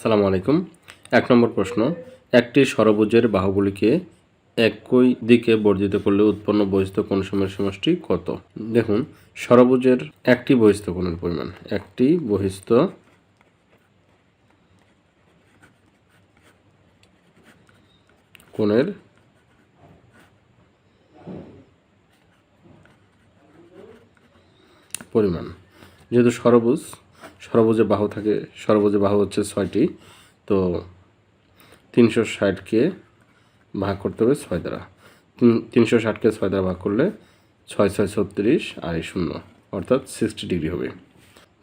সালামু আলাইকুম। এক নম্বর প্রশ্ন, একটি ষড়ভুজের বাহুগুলিকে একই দিকে বর্ধিত করলে উৎপন্ন বহিস্থ কোণ সময়ের সমষ্টি কত? দেখুন ষড়ভুজের একটি বহিস্থ কোণের পরিমাণ, একটি বহিস্থ কোণের পরিমাণ। যেহেতু ষড়ভুজ ষড়ভুজে বাহু থাকে, সর্বজে বাহু হচ্ছে ছয়টি। তো তিনশো ষাটকে ভাগ করতে হবে ছয় দ্বারা। তিন- তিনশো ষাটকে ছয় দ্বারা ভাগ করলে ছয় ছয়, ছত্রিশ আর শূন্য, অর্থাৎ সিক্সটি ডিগ্রি হবে।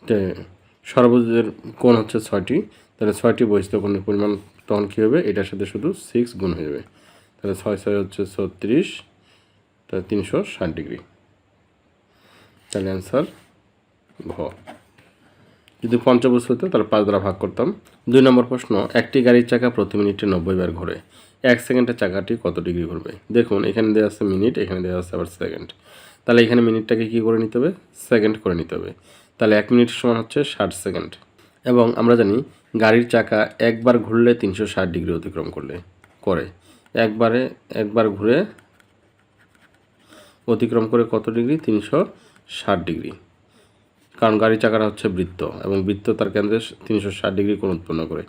তো ষড়ভুজের কোণ হচ্ছে ছয়টি, তাহলে ছয়টি বহিস্থ কোণের পরিমাণ তখন কী হবে? এটার সাথে শুধু সিক্স গুণ হয়ে যাবে। তাহলে ছয় ছয় হচ্ছে ছত্রিশ, তাহলে তিনশো ষাট ডিগ্রি। তাহলে অ্যান্সার ঘ। যদি পঞ্চভুজ হতো, তাহলে পাঁচ দ্বারা ভাগ করতাম। দুই নম্বর প্রশ্ন, একটি গাড়ির চাকা প্রতি মিনিটে নব্বই বার ঘোরে। এক সেকেন্ডে চাকাটি কত ডিগ্রি ঘুরবে? দেখুন, এখানে দেওয়া আছে মিনিট, এখানে দেওয়া আছে আবার সেকেন্ড। তাহলে এখানে মিনিটটাকে কী করে নিতে হবে? সেকেন্ড করে নিতে হবে। তাহলে এক মিনিট সমান হচ্ছে ষাট সেকেন্ড। এবং আমরা জানি, গাড়ির চাকা একবার ঘুরলে তিনশো ষাট ডিগ্রি অতিক্রম করলে, করে। একবারে একবার ঘুরে অতিক্রম করে কত ডিগ্রি? তিনশো ষাট ডিগ্রি। কারণ গাড়ির চাকাটা হচ্ছে বৃত্ত এবং বৃত্ত তার কেন্দ্রে তিনশো ষাট ডিগ্রি কোণ উৎপন্ন করে।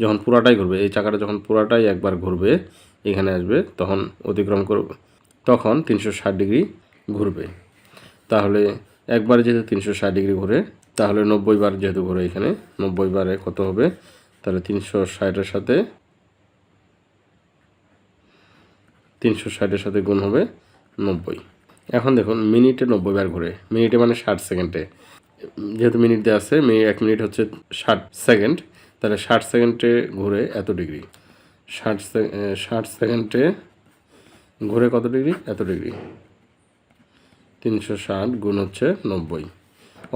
যখন পুরাটাই ঘুরবে, এই চাকাটা যখন পুরাটাই একবার ঘুরবে, এখানে আসবে, তখন অতিক্রম করবে, তখন তিনশো ষাট ডিগ্রি ঘুরবে। তাহলে একবার যেহেতু তিনশো ষাট ডিগ্রি ঘুরে, তাহলে নব্বই বার যেহেতু ঘুরে এখানে, নব্বই বারে কত হবে? তাহলে তিনশো ষাটের সাথে, তিনশো ষাটের সাথে গুণ হবে নব্বই। এখন দেখুন, মিনিটে নব্বই বার ঘুরে, মিনিটে মানে ষাট সেকেন্ডে। যেহেতু মিনিট দেওয়া আছে এক মিনিট হচ্ছে ষাট সেকেন্ড। তাহলে ষাট সেকেন্ডে ঘুরে এত ডিগ্রি? ষাট ষাট সেকেন্ডে ঘুরে কত ডিগ্রি? এত ডিগ্রি। তিনশো ষাট গুণ হচ্ছে নব্বই।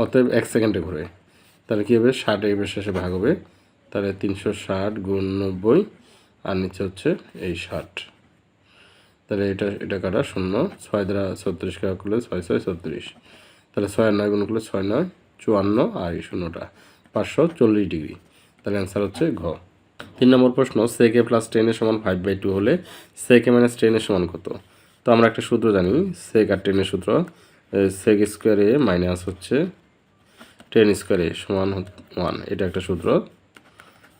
অতএব এক সেকেন্ডে ঘুরে। তাহলে কী হবে? ষাট এই শেষে ভাগ হবে। তাহলে তিনশো ষাট গুণ নব্বই আর নিচে হচ্ছে এই ষাট। তাহলে এটা এটা কাটা শূন্য। ছয় দ্বারা ছত্রিশ কাটা করলে ছয় ছয় ছত্রিশ। তাহলে ছয় নয় গুণ করলে ছয় নয়, চুয়ান্ন আর এই শূন্যটা পাঁচশো চল্লিশ ডিগ্রি। তাহলে অ্যান্সার হচ্ছে ঘ। তিন নম্বর প্রশ্ন সেকে প্লাস টেনের সমান ফাইভ বাই টু হলে সেকে মাইনাস টেনের সমান কত? তো আমরা একটা সূত্র জানি সেক আর টেনের সূত্র সেক স্কোয়ারে মাইনাস হচ্ছে টেন স্কোয়ারে সমান ওয়ান এটা একটা সূত্র।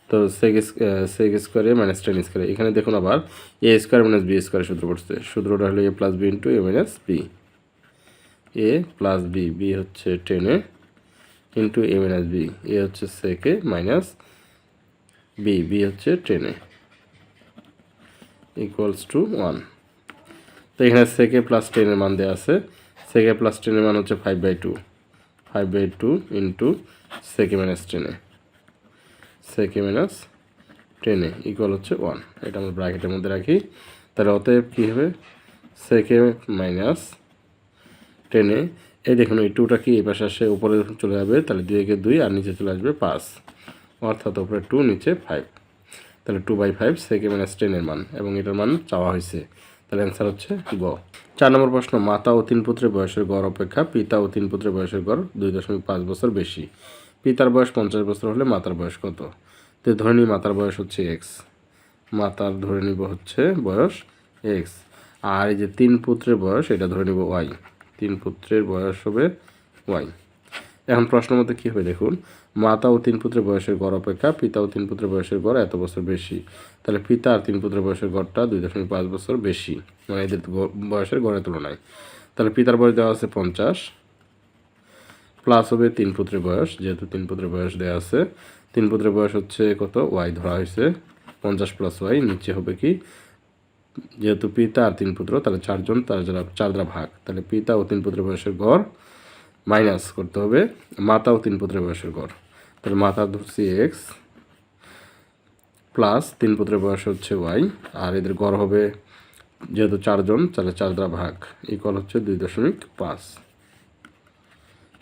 তো সেক সেক স্কোয়ারে মাইনাস টেন স্কোয়ারে এখানে দেখুন আবার এ স্কোয়ার মাইনাস বি স্কোয়ারে সূত্র পড়ছে, সূত্রটা হলো A plus B into A minus B A plus B B হচ্ছে টেনে into A minus B A হচ্ছে সেকে মাইনাস বি বি হচ্ছে টেনে ইকুয়ালস টু ওয়ান তো এখানে সেকে প্লাস টেনের মান দেওয়া আছে। সেকে প্লাস টেনের মান হচ্ছে five by two five by two into সেকে মাইনাস টেনে সেকে মাইনাস টেনে ইকুয়াল হচ্ছে ওয়ান এটা আমরা ব্র্যাকেটের মধ্যে রাখি। তাহলে অতএব কী হবে? সেকে মাইনাস টেনে এই দেখুন, এই টুটা কি এই পাশে আসে, উপরে চলে যাবে, তাহলে দুই একে দুই আর নিচে চলে আসবে পাঁচ। অর্থাৎ উপরে টু নিচে ফাইভ তাহলে টু বাই ফাইভ সেকে মাইনাস টেনের মান। এবং এটার মান চাওয়া হয়েছে। তাহলে অ্যান্সার হচ্ছে গ। চার নম্বর প্রশ্ন, মাতা ও তিন পুত্রের বয়সের গড় অপেক্ষা, পিতা ও তিন পুত্রের বয়সের গড় দুই দশমিক পাঁচ বছর বেশি। পিতার বয়স পঞ্চাশ বছর হলে মাতার বয়স কত? তো ধরে নিই, মাতার বয়স হচ্ছে এক্স মাতার ধরে নিব হচ্ছে বয়স এক্স আর এই যে তিন পুত্রের বয়স, এটা ধরে নিব ওয়াই তিন পুত্রের বয়স হবে ওয়াই। এখন প্রশ্ন মধ্যে কী হবে দেখুন? মাতা ও তিন পুত্রের বয়সের গড় অপেক্ষা পিতা ও তিন পুত্রের বয়সের গড় এত বছর বেশি। তাহলে পিতা আর তিন পুত্রের বয়সের গড়টা দুই দশমিক পাঁচ বছর বেশি মানে এদের বয়সের গড়ের তুলনায়। তাহলে পিতার বয়স দেওয়া আছে পঞ্চাশ প্লাস হবে তিন পুত্রের বয়স, যেহেতু তিন পুত্রের বয়স দেওয়া আছে। তিন পুত্রের বয়স হচ্ছে কত? ওয়াই ধরা হয়েছে, পঞ্চাশ প্লাস ওয়াই, নিচে হবে কি? যেহেতু পিতা আর তিন পুত্র, তাহলে চারজন, তার যারা চার দ্বারা ভাগ, তাহলে পিতা ও তিন পুত্রের বয়সের গড় মাইনাস করতে হবে, মাতা ও তিন পুত্রের বয়সের গড়। তাহলে মাতা ধরছি এক্স প্লাস তিন পুত্রের বয়স হচ্ছে ওয়াই আর এদের গড় হবে যেহেতু চারজন, তাহলে চার দ্বারা ভাগ ইকুয়াল হচ্ছে দুই দশমিক পাঁচ।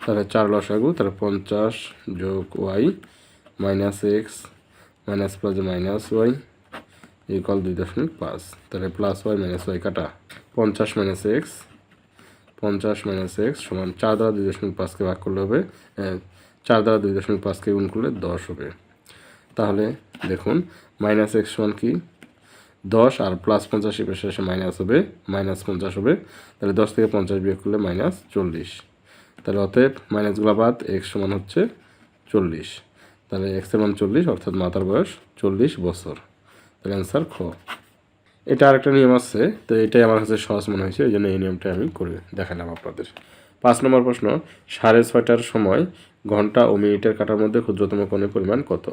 তাহলে চার লসাগু, তাহলে পঞ্চাশ যোগ Y minus X minus plus minus Y equal দুই দশমিক পাঁচ। তাহলে প্লাস ওয়াই মাইনাস ওয়াই কাটা। পঞ্চাশ মাইনাস এক্স পঞ্চাশ মাইনাস এক্স সমান চার দ্বারা দুই দশমিক পাঁচকে ভাগ করলে হবে আহ, চার দ্বারা দুই দশমিক পাঁচকে গুণ করলে দশ হবে। তাহলে দেখুন মাইনাস এক্স সমান কি? দশ আর প্লাস পঞ্চাশ এর শেষে মাইনাস হবে মাইনাস পঞ্চাশ হবে। তাহলে দশ থেকে পঞ্চাশ বিয়োগ করলে মাইনাস চল্লিশ। তাহলে অতএব মাইনাসগুলো বাদ এক্স সমান হচ্ছে চল্লিশ। তাহলে এক্সের মান চল্লিশ অর্থাৎ মাতার বয়স চল্লিশ বছর। তাহলে অ্যান্সার খ। এটা আরেকটা নিয়ম আছে, তো এটাই আমার কাছে সহজ মনে হয়েছে ওই জন্য এই নিয়মটা আমি করে দেখালাম আপনাদের। পাঁচ নম্বর প্রশ্ন, সাড়ে ছয়টার সময় ঘণ্টা ও মিনিটের কাটার মধ্যে ক্ষুদ্রতম কোণের পরিমাণ কত?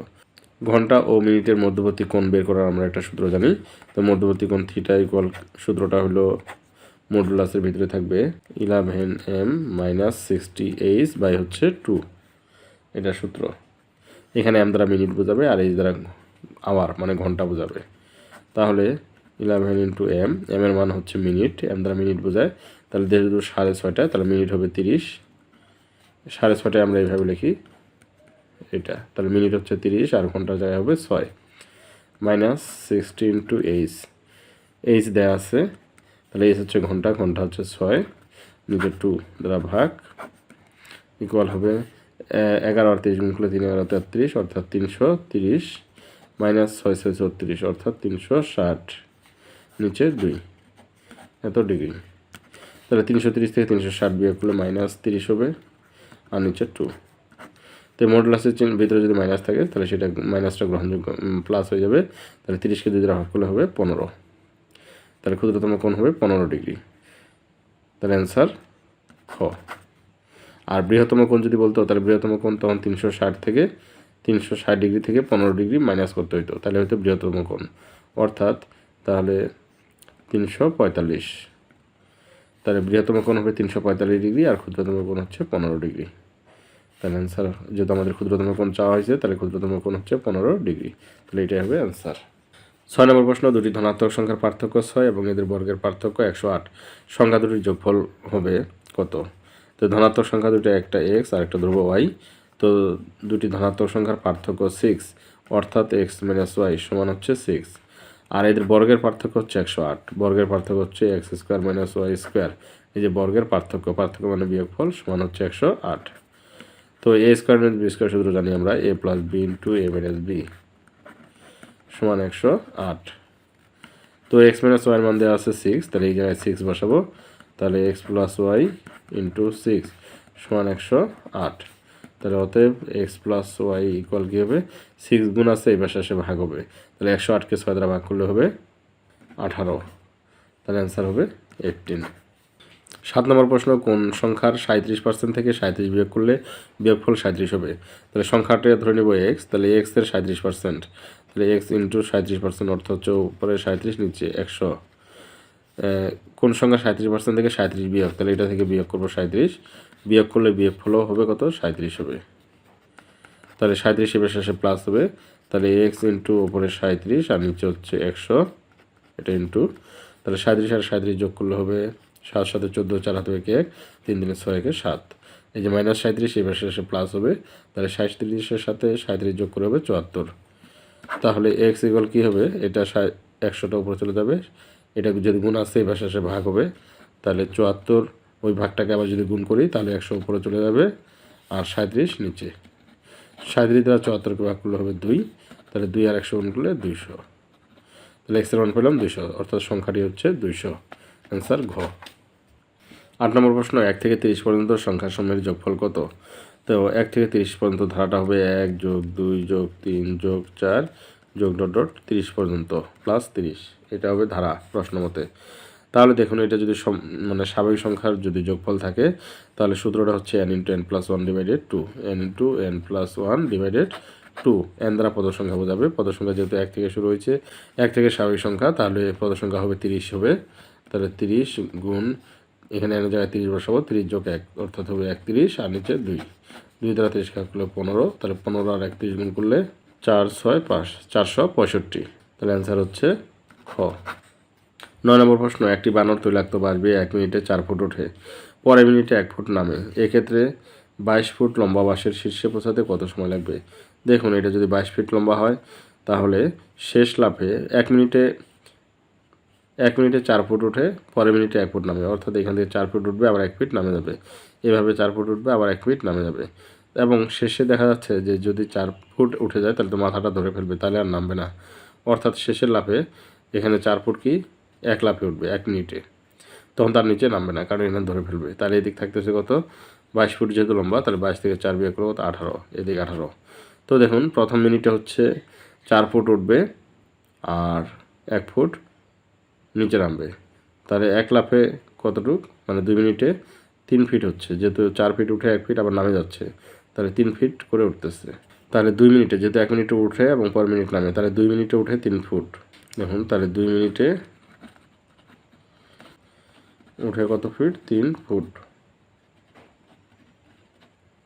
ঘণ্টা ও মিনিটের মধ্যবর্তী কোণ বের করার আমরা একটা সূত্র জানি, তো মধ্যবর্তী কোণ থিটা ইকুয়াল সূত্রটা হলো মডুলাসের ভিতরে থাকবে eleven M minus sixty H by হচ্ছে টু এটা সূত্র। এখানে এম দ্বারা মিনিট বোঝাবে আর এইচ দ্বারা আওয়ার মানে ঘণ্টা বোঝাবে। তাহলে ইলেভেন ইন্টু এম এম এর মান হচ্ছে মিনিট এম দ্বারা মিনিট বোঝায়। তাহলে যেহেতু সাড়ে ছয়টা, তাহলে মিনিট হবে তিরিশ। সাড়ে ছয়টায় আমরা এইভাবে লিখি। এটা, তাহলে মিনিট হচ্ছে তিরিশ আর ঘণ্টার জায়গায় হবে ছয়। Minus sixty into H H দেওয়া আছে, তাহলে এইচ হচ্ছে ঘণ্টা ঘণ্টা হচ্ছে ছয়, নিজের টু দ্বারা ভাগ। ইকুয়াল হবে এগারো আর তিরিশ গুণ করলে তিন এগারো তেত্রিশ, অর্থাৎ তিনশো তিরিশ। মাইনাস ছয় ছয় ছত্রিশ, অর্থাৎ তিনশো ষাট। নিচে দুই। এত ডিগ্রি। তাহলে তিনশো তিরিশ থেকে তিনশো ষাট বিয়োগ করলে মাইনাস তিরিশ হবে, আর নিচে টু। তো মডুলাসের ভিতরে যদি মাইনাস থাকে, তাহলে সেটা মাইনাসটা গ্রহণযোগ্য প্লাস হয়ে যাবে। তাহলে তিরিশকে দুই দ্বারা ভাগ করলে হবে পনেরো। তাহলে ক্ষুদ্রতম কোণ হবে পনেরো ডিগ্রি। তাহলে অ্যান্সার খ। আর বৃহত্তম কোণ যদি বলতো, তাহলে বৃহত্তম কোণ তখন তিনশো ষাট থেকে তিনশো ষাট ডিগ্রি থেকে পনেরো ডিগ্রি মাইনাস করতে হইতো, তাহলে হয়তো বৃহত্তম কোণ। অর্থাৎ তাহলে তিনশো পঁয়তাল্লিশ। তাহলে বৃহত্তম কোণ হবে তিনশো পঁয়তাল্লিশ ডিগ্রি আর ক্ষুদ্রতম কোণ হচ্ছে পনেরো ডিগ্রি। তাহলে অ্যান্সার যেহেতু আমাদের ক্ষুদ্রতম কোণ চাওয়া হয়েছে, তাহলে ক্ষুদ্রতম কোণ হচ্ছে পনেরো ডিগ্রি। তাহলে এটাই হবে অ্যান্সার ছয় নম্বর প্রশ্ন, দুটি ধনাত্মক সংখ্যার পার্থক্য ছয় এবং এদের বর্গের পার্থক্য একশো আট। সংখ্যা দুটির যোগফল হবে কত? তো ধনাত্মক সংখ্যা দুটো একটা এক্স আর একটা ধ্রুব ওয়াই তো দুটি ধনাত্মক সংখ্যার পার্থক্য সিক্স অর্থাৎ এক্স মাইনাস ওয়াই সমান হচ্ছে সিক্স আর এদের বর্গের পার্থক্য হচ্ছে একশো আট। বর্গের পার্থক্য হচ্ছে X square minus Y square এই যে বর্গের পার্থক্য পার্থক্য মানে বিয়োগফল সমান হচ্ছে একশো আট। তো A square minus B square সূত্র জানি আমরা A plus B into A minus B সমান একশো আট। তো এক্স মাইনাস ওয়াইয়ের মান দেওয়া আছে সিক্স তাহলে এই জায়গায় সিক্স বসাবো। তাহলে X plus Y into six সমান একশো আট। তাহলে অতএব এক্স প্লাস ওয়াই ইকুয়াল কী হবে? সিক্স গুণ আছে এই পাশে এসে ভাগ হবে। তাহলে একশো আটকে ছয় দ্বারা ভাগ করলে হবে আঠারো। তাহলে অ্যান্সার হবে এইটিন সাত নম্বর প্রশ্ন, কোন সংখ্যার সাঁত্রিশ পার্সেন্ট থেকে সাঁত্রিশ বিয়োগ করলে বিয়োগফল সাঁত্রিশ হবে? তাহলে সংখ্যাটা ধরে নেব এক্স তাহলে এক্সের সাঁত্রিশ পার্সেন্ট তাহলে এক্স ইন্টু সাঁত্রিশ পার্সেন্ট অর্থ হচ্ছে উপরে সাঁত্রিশ নিচে একশো। কোন সংখ্যা সাঁত্রিশ পার্সেন্ট থেকে সাঁত্রিশ বিয়োগ? তাহলে এটা থেকে বিয়োগ করব সাঁত্রিশ বিয়োগ করলে বিয়োগফলও হবে কত? সাঁত্রিশ হবে। তাহলে সাঁত্রিশ এবার শেষে প্লাস হবে। তাহলে এক্স ইন্টু ওপরে সাঁত্রিশ আর নিচে হচ্ছে একশো। এটা ইন্টু তাহলে সাঁত্রিশ আর সাঁত্রিশ যোগ করলে হবে সাত সাথে চোদ্দ, চার, হাতে একে, এক, তিন দিনে ছয়, একে সাত। এই যে মাইনাস সাঁত্রিশ এবার শেষে প্লাস হবে। তাহলে সাঁত্রিশের সাথে সাঁত্রিশ যোগ করে হবে চুয়াত্তর। তাহলে এক্স ইকুয়াল কী হবে? এটা একশোটা উপরে চলে যাবে। এটা যদি গুণ আসে এবার শেষে ভাগ হবে। তাহলে চুয়াত্তর ওই ভাগটাকে আবার যদি গুণ করি, তাহলে একশো উপরে চলে যাবে। আর সাঁত্রিশ নিচে। সাঁত্রিশ দ্বারা চুয়াত্তরকে ভাগ করলে হবে দুই, তাহলে দুই আর একশো গুণ করলে দুইশো। তাহলে এক্সের মান পেলাম দুইশো, অর্থাৎ সংখ্যাটি হচ্ছে দুইশো। অ্যান্সার ঘ। আট নম্বর প্রশ্ন, এক থেকে তিরিশ পর্যন্ত সংখ্যা সমূহের যোগফল কত? তো এক থেকে তিরিশ পর্যন্ত ধারাটা হবে এক যোগ দুই যোগ তিন যোগ চার যোগ ডট ডট তিরিশ পর্যন্ত, প্লাস তিরিশ। এটা হবে ধারা প্রশ্ন মতে। তাহলে দেখুন, এটা যদি মানে স্বাভাবিক সংখ্যার যদি যোগফল থাকে, তাহলে সূত্রটা হচ্ছে N into N plus one divided two N into N plus one divided two N দ্বারা পদ সংখ্যা বোঝাবে। পদ সংখ্যা যেহেতু এক থেকে শুরু হয়েছে, এক থেকে স্বাভাবিক সংখ্যা, তাহলে পদ সংখ্যা হবে তিরিশ হবে। তাহলে তিরিশ গুণ, এখানে এনের জায়গায় তিরিশ বসাবো, তিরিশ যোগ এক, অর্থাৎ হবে একত্রিশ, আর নিচে দুই। দুই দ্বারা তিরিশ কাজ করলে পনেরো, তাহলে পনেরো আর একত্রিশ গুণ করলে চার ছয় পাঁচ, চারশো পঁয়ষট্টি। তাহলে অ্যান্সার হচ্ছে খ। নয় নম্বর প্রশ্ন, একটি বানর তৈলাক্ত বাড়বে এক মিনিটে চার ফুট ওঠে, পরের মিনিটে এক ফুট নামে। এক্ষেত্রে বাইশ ফুট লম্বা বাঁশের শীর্ষে পৌঁছাতে কত সময় লাগবে? দেখুন, এটা যদি বাইশ ফিট লম্বা হয়, তাহলে শেষ লাফে এক মিনিটে এক মিনিটে চার ফুট উঠে পরের মিনিটে এক ফুট নামে। অর্থাৎ এখান থেকে চার ফুট উঠবে, আবার এক ফিট নামে যাবে। এভাবে চার ফুট উঠবে, আবার এক ফিট নামে যাবে। এবং শেষে দেখা যাচ্ছে যে যদি চার ফুট উঠে যায়, তাহলে তো মাথাটা ধরে ফেলবে, তাহলে আর নামবে না। অর্থাৎ শেষের লাফে এখানে চার ফুট কি? এক লাফে উঠবে এক মিনিটে। তখন তার নিচে নামবে না, কারণ এখানে ধরে ফেলবে। তাহলে এদিক থাকতেছে কত? বাইশ ফুট যেহেতু লম্বা, তাহলে বাইশ থেকে চার বিয়ে করব আঠারো, এদিক আঠারো। তো দেখুন, প্রথম মিনিটে হচ্ছে চার ফুট উঠবে আর এক ফুট নিচে নামবে। তাহলে এক লাফে কতটুক? মানে দুই মিনিটে তিন ফিট হচ্ছে। যেহেতু চার ফিট উঠে এক ফিট আবার নামে যাচ্ছে, তাহলে তিন ফিট করে উঠতেছে। তাহলে দুই মিনিটে, যেহেতু এক মিনিটে উঠে এবং পর মিনিট নামে, তাহলে দুই মিনিটে উঠে তিন ফুট। দেখুন, তাহলে দুই মিনিটে উঠে কত ফিট তিন ফুট।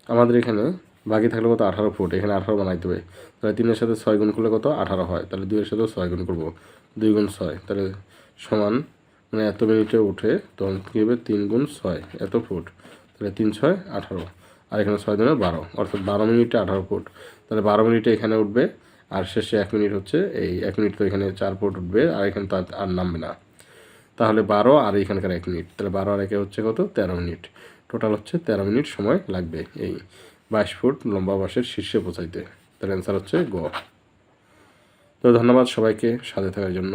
আমাদের এখানে বাকি থাকলে কত? আঠারো ফুট। এখানে আঠারো বানাইতে হবে। তাহলে তিনের সাথে ছয় গুণ করলে কত? আঠারো হয়। তাহলে দুইয়ের সাথে ছয় গুণ করব। দুই গুণ ছয়। তাহলে সমান মানে এত মিনিটে উঠে তখন কী হবে? তিন গুণ ছয়। এত ফুট। তাহলে তিন, ছয়, আঠারো। আর এখানে ছয় দিনে বারো। অর্থাৎ বারো মিনিটে আঠারো ফুট। তাহলে বারো মিনিটে এখানে উঠবে। আর শেষে এক মিনিট হচ্ছে এই। এক মিনিট তো এখানে চার ফুট উঠবে। আর এখানে তো আর- নামবে না। তাহলে বারো আর এখানকার এক মিনিট। তাহলে বারো আর একে হচ্ছে কত? তেরো মিনিট। টোটাল হচ্ছে তেরো মিনিট সময় লাগবে এই বাইশ ফুট লম্বা বাসের শীর্ষে পৌঁছাইতে। তার অ্যান্সার হচ্ছে গ। তো ধন্যবাদ সবাইকে সাথে থাকার জন্য।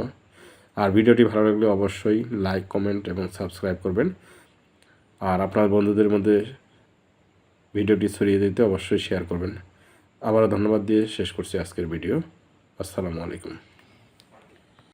আর ভিডিওটি ভালো লাগলে অবশ্যই লাইক কমেন্ট এবং সাবস্ক্রাইব করবেন। আর আপনার বন্ধুদের মধ্যে ভিডিওটি ছড়িয়ে দিতে অবশ্যই শেয়ার করবেন। আবারও ধন্যবাদ দিয়ে শেষ করছি আজকের ভিডিও। আসসালামু আলাইকুম।